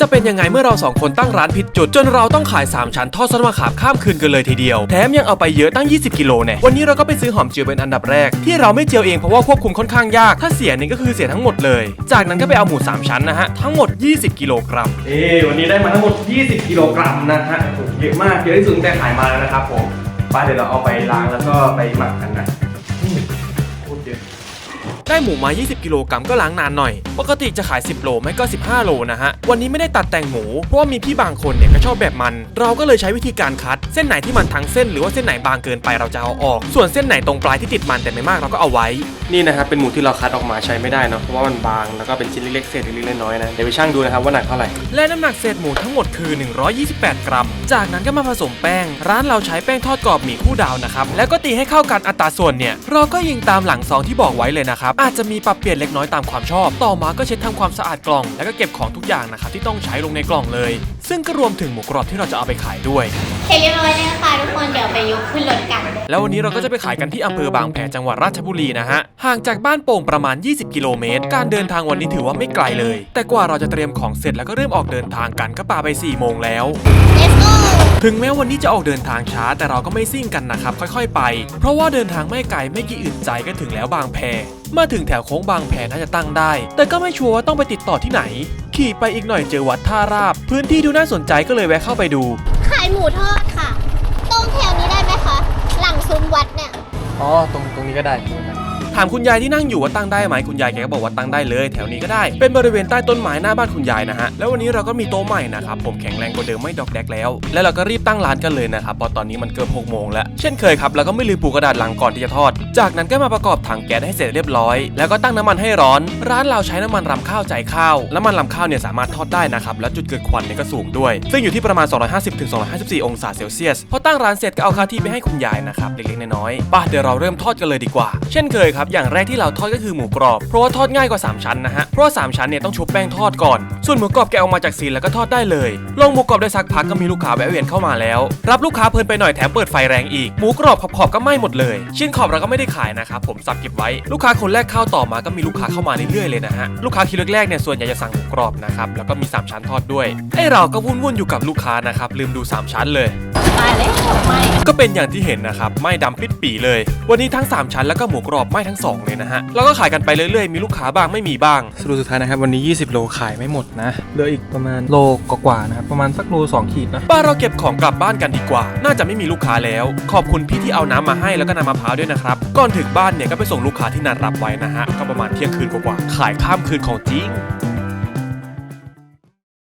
จะเป็นยังไงเมื่อเราสองคนตั้งร้านผิดจุด จนเราต้องขาย 3 ชั้นทอดซอสมะขามข้ามคืนกันเลยทีเดียว แถมยังเอาไปเยอะตั้ง 20 กิโลแน่วันนี้เราก็ไปซื้อหอมเจียวเป็นอันดับแรก ที่เราไม่เจียวเองเพราะว่าควบคุมค่อนข้างยาก ถ้าเสียนี่ก็คือเสียทั้งหมดเลย จากนั้นก็ไปเอาหมู 3 ชั้นนะฮะ ทั้งหมด 20 กิโลกรัมเอวันนี้ได้มาทั้งหมด 20 กิโลกรัมนะฮะเยอะมากเยอะที่สุดแต่ขายมาแล้วนะครับผมป้าเดี๋ยวเราเอาไปล้างแล้วก็ไปหมักกันนะ ได้หมูมา 20 กิโลกรัมก็ล้างนานหน่อย ปกติจะขาย 10 โลไม่ก็ 15 โลนะฮะ วันนี้ไม่ได้ตัดแต่งหมู เพราะว่ามีพี่บางคนเนี่ยก็ชอบแบบมัน เราก็เลยใช้วิธีการคัด เส้นไหนที่มันทั้งเส้น หรือว่าเส้นไหนบางเกินไปเราจะเอาออก ส่วนเส้นไหนตรงปลายที่ติดมันแต่ไม่มากเราก็เอาไว้ นี่นะครับเป็นหมูที่เราคัดออกมาใช้ไม่ได้เนาะ เพราะว่ามันบาง แล้วก็เป็นชิ้นเล็กๆเศษเล็กๆน้อยๆนะ เดี๋ยวไปชั่งดูนะครับว่าหนักเท่าไหร่ และน้ำหนักเศษหมูทั้งหมดคือ 128 กรัม จากนั้นก็มาผสมแป้ง ร้านเราใช้แป้งทอดกรอบหมี่คู่ดาวนะครับ แล้วก็ตีให้เข้ากันอัตราส่วนเนี่ย เราก็ยิงตามหลังซองที่บอกไว้เลยนะครับอาจจะมีปรับเปลี่ยนเล็กน้อยตามความชอบ ต่อมาก็เช็ดทำความสะอาดกล่อง แล้วก็เก็บของทุกอย่างนะครับที่ต้องใช้ลงในกล่องเลย ซึ่งก็รวมถึงหมูกรอบที่เราจะเอาไปขายด้วยเสร็จเรียบร้อยแล้วนะคะทุกคนเดี๋ยวไปยกขึ้นรถกัน แล้ววันนี้เราก็จะไปขายกันที่อำเภอบางแพจังหวัดราชบุรีนะฮะ ห่างจากบ้านโป่งประมาณ 20 กิโลเมตร การเดินทางวันนี้ถือว่าไม่ไกลเลย แต่กว่าเราจะเตรียมของเสร็จแล้วก็เริ่มออกเดินทางกันก็ปาไป4โมงแล้ว let's go ถึงแม้วันนี้จะออกเดินทางช้าแต่เราก็ไม่ซิ่งกันนะครับค่อย ๆ ไป เพราะว่าเดินทางไม่ไกลไม่กี่อึดใจก็ถึงแล้วบางแพ มาถึงแถวโค้งบางแพน่าจะตั้งได้ แต่ก็ไม่ชัวร์ว่าต้องไปติดต่อที่ไหน ขี่ไปอีกหน่อยเจอวัดท่าราบ พื้นที่ดูน่าสนใจก็เลยแวะเข้าไปดู ขายหมูทอดค่ะ ตรงแถวนี้ได้ไหมคะ หลังซุ้มวัดเนี่ย อ๋อ ตรงตรงนี้ก็ได้ ถามคุณยายที่นั่งอยู่ว่าตั้งได้ไหมคุณยายแกก็บอกว่าตั้งได้เลย แถวนี้ก็ได้ เป็นบริเวณใต้ต้นไม้หน้าบ้านคุณยายนะฮะ แล้ววันนี้เราก็มีโต๊ะใหม่นะครับ ผมแข็งแรงกว่าเดิมไม่ดอกแดกแล้ว แล้วเราก็รีบตั้งร้านกันเลยนะครับเพราะตอนนี้มันเกือบ6โมงแล้ว เช่นเคยครับเราก็ไม่ลืมปูกระดาษลังก่อนที่จะทอด จากนั้นก็มาประกอบถังแก๊สให้เสร็จเรียบร้อย แล้วก็ตั้งน้ำมันให้ร้อน ร้านเราใช้น้ำมันรำข้าวใจข้าว น้ำมันรำข้าวเนี่ยสามารถทอดได้นะครับแล้วจุดเกิดควันเนี่ยก็สูงด้วย ซึ่งอยู่ที่ประมาณ 250-254 องศาเซลเซียสพอตั้งร้านเสร็จก็เอาค่าที่ไปให้คุณยายนะครับเล็กๆน้อยๆป่ะเดี๋ยวเราเริ่มทอดกันเลยดีกว่า เช่นเคยครับอย่างแรกที่เราทอดก็คือหมูกรอบ เพราะว่าทอดง่ายกว่า 3 ชั้นนะฮะเพราะสามชั้นเนี่ยต้องชุบแป้งทอดก่อน ส่วนหมูกรอบแกะออกมาจากซีนแล้วก็ทอดได้เลย ลงหมูกรอบได้สักพักก็มีลูกค้าแวะเวียนเข้ามาแล้ว รับลูกค้าเพลินไปหน่อยแถมเปิดไฟแรงอีก หมูกรอบขอบๆก็ไหม้หมดเลย ชิ้นขอบเราก็ไม่ได้ขายนะครับผมสับเก็บไว้ลูกค้าคนแรกเข้าต่อมาก็มีลูกค้าเข้ามาเรื่อยๆเลยนะฮะลูกค้าคิวแรกๆเนี่ยส่วนใหญ่จะสั่งหมูกรอบนะครับแล้วก็มีสามชั้นทอดด้วยไอเราก็วุ่นๆอยู่กับลูกค้านะครับลืมดูสามชั้นเลย มาเลยไม่ก็เป็นอย่างที่เห็นนะครับไหม้ดำปิดปีเลย วันนี้ทั้ง 3 ชั้นแล้วก็หมูกรอบไหม้ทั้ง 2 เลยนะฮะแล้วก็ขายกันไปเรื่อยๆ มีลูกค้าบ้างไม่มีบ้าง สรุปสุดท้ายนะครับ วันนี้ 20 โลขายไม่หมดนะ เหลืออีกประมาณโลกว่าๆนะครับประมาณสักโล2ขีดนะป้าเราเก็บของกลับบ้านกันดีกว่า น่าจะไม่มีลูกค้าแล้ว ขอบคุณพี่ที่เอาน้ำมาให้แล้วก็น้ำมะพร้าวด้วยนะครับก่อนถึงบ้านเนี่ยก็ไปส่งลูกค้าที่นัดรับไว้นะฮะก็ประมาณเที่ยงคืนกว่าๆขายข้ามคืนของจริง